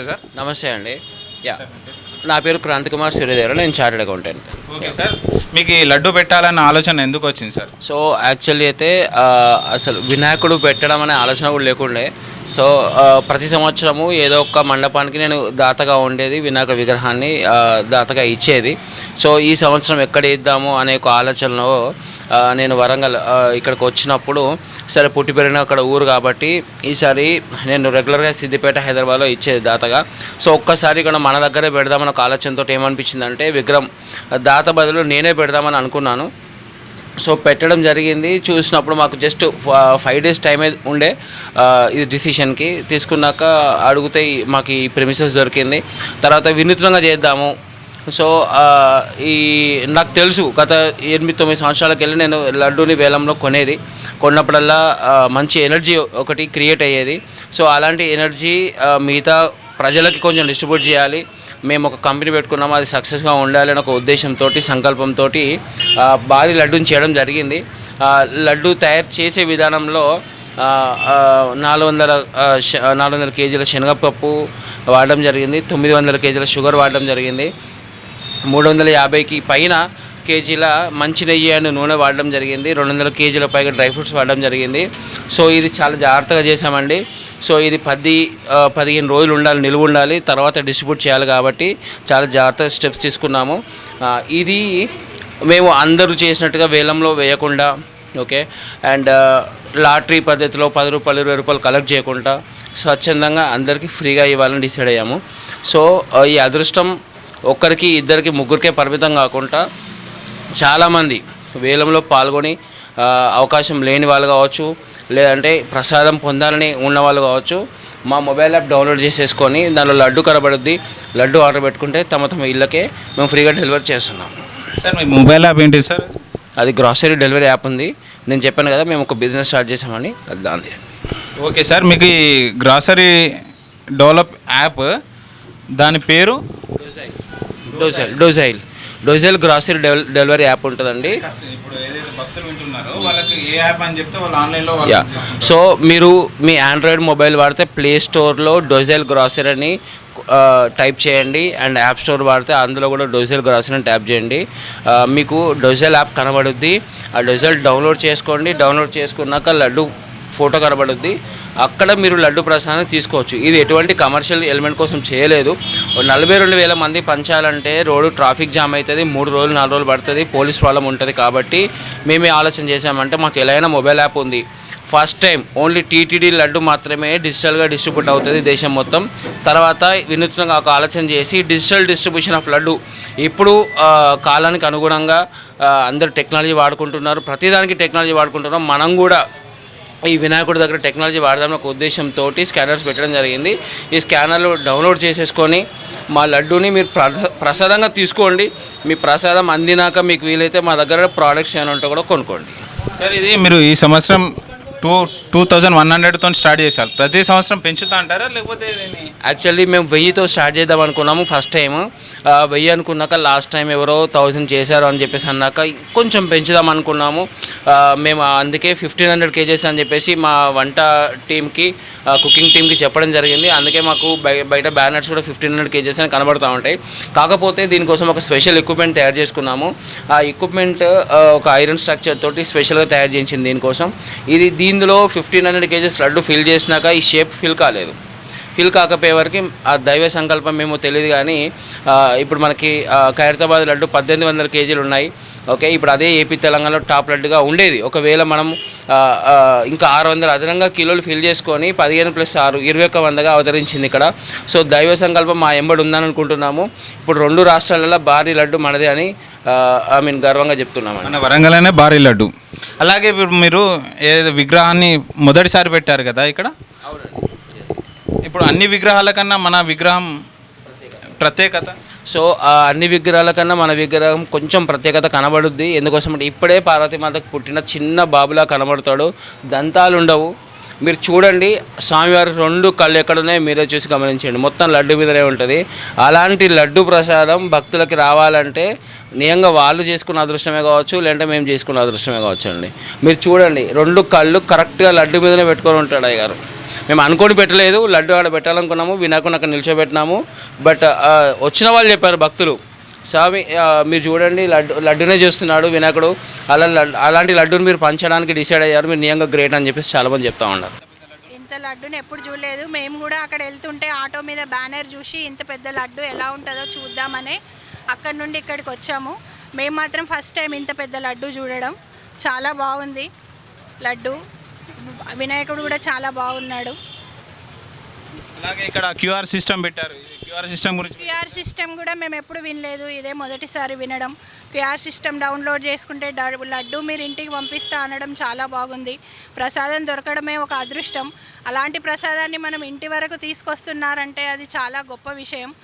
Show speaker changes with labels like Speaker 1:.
Speaker 1: నమస్తే సార్.
Speaker 2: నమస్తే అండి. యా. నా పేరు క్రాంతి కుమార్ సూర్యదేవర నేను చార్టెడ్ అకౌంటెంట్.
Speaker 1: Okay sir. మీకు ఈ లడ్డు పెట్టాలన్న ఆలోచన ఎందుకు వచ్చింది సార్?
Speaker 2: సో యాక్చువల్లీ అయితే ఆ, అసలు వినాయకుడు పెట్టడం అనే ఆలోచన కూడా లేకుండే. సో ఆ, ప్రతి సంవత్సరము ఏదో ఒక మండపానికి నేను దాతగా ఉండేది వినాయక విగ్రహాన్ని ఆ, దాతగా ఇచ్చేది. సో ఈ సంవత్సరం ఎక్కడ ఇద్దాము అనే ఒక ఆలోచనలో నేను వరంగల్ ఇక్కడికి వచ్చినప్పుడు సరే పుట్టి పెరిగిన అక్కడ ఊరు కాబట్టి ఈసారి నేను రెగ్యులర్గా సిద్దిపేట హైదరాబాద్లో ఇచ్చేది దాతగా. సో ఒక్కసారి ఇక్కడ మన దగ్గరే పెడదామని ఒక ఆలోచనతో ఏమనిపించిందంటే విగ్రహం దాత బదులు నేనే పెడదామని అనుకున్నాను. సో పెట్టడం జరిగింది. చూసినప్పుడు మాకు జస్ట్ ఫైవ్ డేస్ టైం ఉండే. ఇది డిసిషన్కి తీసుకున్నాక అడిగితే మాకు ఈ ప్రెమిసెస్ దొరికింది. తర్వాత వినూత్నంగా చేద్దాము. సో ఈ నాకు తెలుసు గత ఎనిమిది తొమ్మిది సంవత్సరాలకు వెళ్ళి నేను లడ్డూని వేలంలో కొనేది. కొన్నప్పుడల్లా మంచి ఎనర్జీ ఒకటి క్రియేట్ అయ్యేది. సో అలాంటి ఎనర్జీ మిగతా ప్రజలకి కొంచెం డిస్ట్రిబ్యూట్ చేయాలి. మేము ఒక కంపెనీ పెట్టుకున్నాము అది సక్సెస్గా ఉండాలి అని ఒక ఉద్దేశంతో సంకల్పంతో భారీ లడ్డూని చేయడం జరిగింది. లడ్డూ లడ్డు తయారు చేసే విధానంలో నాలుగు వందల నాలుగు వందల కేజీల శనగపప్పు వాడడం జరిగింది. తొమ్మిది వందల కేజీల షుగర్ వాడడం జరిగింది. మూడు వందల యాభైకి పైన కేజీల మంచి నెయ్యి అండ్ నూనె వాడడం జరిగింది. రెండు వందల కేజీల పైగా డ్రై ఫ్రూట్స్ వాడడం జరిగింది. సో ఇది చాలా జాగ్రత్తగా చేసామండి సో ఇది పది పదిహేను రోజులు ఉండాలి నిలువ ఉండాలి తర్వాత డిస్ట్రిబ్యూట్ చేయాలి కాబట్టి చాలా జాగ్రత్తగా స్టెప్స్ తీసుకున్నాము. ఇది మేము అందరూ చేసినట్టుగా వేలంలో వేయకుండా ఓకే అండ్ లాటరీ పద్ధతిలో పది రూపాయలు ఇరవై రూపాయలు కలెక్ట్ చేయకుండా స్వచ్ఛందంగా అందరికీ ఫ్రీగా ఇవ్వాలని డిసైడ్ అయ్యాము. సో ఈ అదృష్టం ఒక్కరికి ఇద్దరికి ముగ్గురికే పరిమితం కాకుండా చాలామంది వేలంలో పాల్గొని అవకాశం లేని వాళ్ళు కావచ్చు లేదంటే ప్రసాదం పొందాలని ఉన్న వాళ్ళు కావచ్చు మా మొబైల్ యాప్ డౌన్లోడ్ చేసేసుకొని దానిలో లడ్డు కనబడుద్ది లడ్డు ఆర్డర్ పెట్టుకుంటే తమ తమ ఇళ్ళకే మేము ఫ్రీగా డెలివరీ చేస్తున్నాం.
Speaker 1: సార్ మీ మొబైల్ యాప్ ఏంటి సార్?
Speaker 2: అది గ్రాసరీ డెలివరీ యాప్ ఉంది. నేను చెప్పాను కదా మేము ఒక బిజినెస్ స్టార్ట్ చేసామని అది దాంది.
Speaker 1: ఓకే సార్ మీకు ఈ గ్రాసరీ డెవలప్ యాప్ దాని పేరు
Speaker 2: డోజైల్ డోజైల్ డోజైల్ గ్రాసరీ డెల్ డెలివరీ యాప్ ఉంటుందండి. సో మీరు మీ ఆండ్రాయిడ్ మొబైల్ వాడితే ప్లే స్టోర్లో డోజైల్ గ్రాసరీ అని టైప్ చేయండి. అండ్ యాప్ స్టోర్ వాడితే అందులో కూడా డోజైల్ గ్రాసరీ అని ట్యాప్ చేయండి. మీకు డోజైల్ యాప్ కనబడుద్ది. ఆ డోజైల్ డౌన్లోడ్ చేసుకోండి. డౌన్లోడ్ చేసుకున్నాక లడ్డు ఫోటో కనబడుద్ది. అక్కడ మీరు లడ్డు ప్రసాదం తీసుకోవచ్చు. ఇది ఎటువంటి కమర్షియల్ ఎలిమెంట్ కోసం చేయలేదు. నలభై రెండు వేల మంది పంచాలంటే రోడ్డు ట్రాఫిక్ జామ్ అవుతుంది మూడు రోజులు నాలుగు రోజులు పడుతుంది. పోలీస్ ప్రాబ్లం ఉంటుంది కాబట్టి మేమే ఆలోచన చేసామంటే మాకు ఎలా అయినా మొబైల్ యాప్ ఉంది. First time only TTD laddu మాత్రమే డిజిటల్గా డిస్ట్రిబ్యూట్ అవుతుంది దేశం మొత్తం. తర్వాత వినూత్నంగా ఒక ఆలోచన చేసి డిజిటల్ డిస్ట్రిబ్యూషన్ ఆఫ్ లడ్డు. ఇప్పుడు కాలానికి అనుగుణంగా అందరు టెక్నాలజీ వాడుకుంటున్నారు. ప్రతిదానికి టెక్నాలజీ వాడుకుంటున్నాం. మనం కూడా ఈ వినాయకుడి దగ్గర టెక్నాలజీ వాడదాం ఒక ఉద్దేశంతో స్కానర్స్ పెట్టడం జరిగింది. ఈ స్కానర్లు డౌన్లోడ్ చేసేసుకొని మా లడ్డూని మీరు ప్రసాదంగా తీసుకోండి. మీ ప్రసాదం అందినాక మీకు వీలైతే మా దగ్గర ప్రోడక్ట్స్ ఏమైనా ఉంటే కూడా కొనుక్కోండి.
Speaker 1: సార్ ఇది మీరు ఈ సంవత్సరం టూ టూ థౌజండ్ వన్ హండ్రెడ్తో స్టార్ట్ చేశారు. ప్రతి సంవత్సరం పెంచుతా అంటారా? లేకపోతే
Speaker 2: యాక్చువల్లీ మేము వెయ్యితో స్టార్ట్ చేద్దాం అనుకున్నాము ఫస్ట్ టైం వెయ్యి అనుకున్నాక లాస్ట్ టైం ఎవరో థౌజండ్ చేశారు అని చెప్పేసి అన్నాక కొంచెం పెంచుదాం అనుకున్నాము. మేము అందుకే ఫిఫ్టీన్ హండ్రెడ్ కేజెస్ అని చెప్పేసి మా వంట టీమ్కి కుకింగ్ టీమ్కి చెప్పడం జరిగింది. అందుకే మాకు బయ- బయట బ్యానర్స్ కూడా ఫిఫ్టీన్ హండ్రెడ్ కేజెస్ అని కనబడుతూ ఉంటాయి. కాకపోతే దీనికోసం ఒక స్పెషల్ ఎక్విప్మెంట్ తయారు చేసుకున్నాము. ఆ ఎక్విప్మెంట్ ఒక ఐరన్ స్ట్రక్చర్ తోటి స్పెషల్గా తయారు చేసింది దీనికోసం. ఇది ఇందులో fifteen hundred cages laddu fill చేసినాక ఈ షేప్ ఫిల్ కాలేదు. ఫిల్ కాకపోయే వరకు ఆ దైవ సంకల్పం మేము తెలియదు కానీ ఇప్పుడు మనకి ఖైరతాబాద్ లడ్డు పద్దెనిమిది వందల కేజీలు ఉన్నాయి. ఓకే ఇప్పుడు అదే ఏపీ తెలంగాణలో టాప్ లడ్డుగా ఉండేది. ఒకవేళ మనం ఇంకా ఆరు వందల అదనంగా కిలోలు ఫిల్ చేసుకొని పదిహేను ప్లస్ ఆరు ఇరవై ఒక్క వందగా అవతరించింది ఇక్కడ. సో దైవ సంకల్పం మా ఎంబడి ఉందని అనుకుంటున్నాము ఇప్పుడు రెండు రాష్ట్రాలలో భారీ లడ్డు మనదే అని ఐ మీన్ గర్వంగా చెప్తున్నామండి.
Speaker 1: మన వరంగల్లోనే భారీ లడ్డు. అలాగే ఇప్పుడు మీరు ఏదో విగ్రహాన్ని మొదటిసారి పెట్టారు కదా ఇక్కడ? ఇప్పుడు అన్ని విగ్రహాల కన్నా మన విగ్రహం ప్రత్యేకత?
Speaker 2: సో అన్ని విగ్రహాల కన్నా మన విగ్రహం కొంచెం ప్రత్యేకత కనబడుద్ది. ఎందుకోసం అంటే ఇప్పుడే పార్వతీమాతకు పుట్టిన చిన్న బాబులా కనబడతాడు. దంతాలు ఉండవు మీరు చూడండి స్వామివారి రెండు కళ్ళు ఎక్కడున్నాయో మీరే చూసి గమనించండి. మొత్తం లడ్డు మీదనే ఉంటుంది. అలాంటి లడ్డు ప్రసాదం భక్తులకి రావాలంటే నియంగా వాళ్ళు చేసుకున్న అదృష్టమే కావచ్చు లేదంటే మేము చేసుకున్న అదృష్టమే కావచ్చు అండి. మీరు చూడండి రెండు కళ్ళు కరెక్ట్గా లడ్డు మీదనే పెట్టుకొని ఉంటాడు అయ్యగారు. మేము అనుకొని పెట్టలేదు లడ్డు ఆడ పెట్టాలనుకున్నాము వినాయకుని అక్కడ నిల్చోబెట్టినాము బట్ వచ్చిన వాళ్ళు చెప్పారు భక్తులు స్వామి మీరు చూడండి లడ్డు లడ్డునే చేస్తున్నాడు వినాయకుడు. అలా లడ్డు అలాంటి లడ్డుని మీరు పంచడానికి డిసైడ్ అయ్యారు మీరు నియంగా గ్రేట్ అని చెప్పేసి చాలామంది చెప్తా ఉన్నారు.
Speaker 3: ఇంత లడ్డుని ఎప్పుడు చూడలేదు. మేము కూడా అక్కడ వెళ్తుంటే ఆటో మీద బ్యానర్ చూసి ఇంత పెద్ద లడ్డు ఎలా ఉంటుందో చూద్దామని అక్కడ నుండి ఇక్కడికి వచ్చాము. మేము మాత్రం ఫస్ట్ టైం ఇంత పెద్ద లడ్డు చూడడం. చాలా బాగుంది. లడ్డు వినాయకుడు కూడా చాలా బాగున్నాడు.
Speaker 1: అలాగే ఇక్కడ క్యూఆర్ సిస్టమ్ పెట్టారు. క్యూఆర్ సిస్టమ్ గురించి
Speaker 3: క్యూఆర్ సిస్టమ్ కూడా మేము ఎప్పుడు వినలేదు. ఇదే మొదటిసారి వినడం. క్యూఆర్ సిస్టమ్ డౌన్లోడ్ చేసుకుంటే లడ్డు మీరు ఇంటికి పంపిస్తా అనడం చాలా బాగుంది. ప్రసాదం దొరకడమే ఒక అదృష్టం. అలాంటి ప్రసాదాన్ని మనం ఇంటి వరకు తీసుకొస్తున్నారంటే అది చాలా గొప్ప విషయం.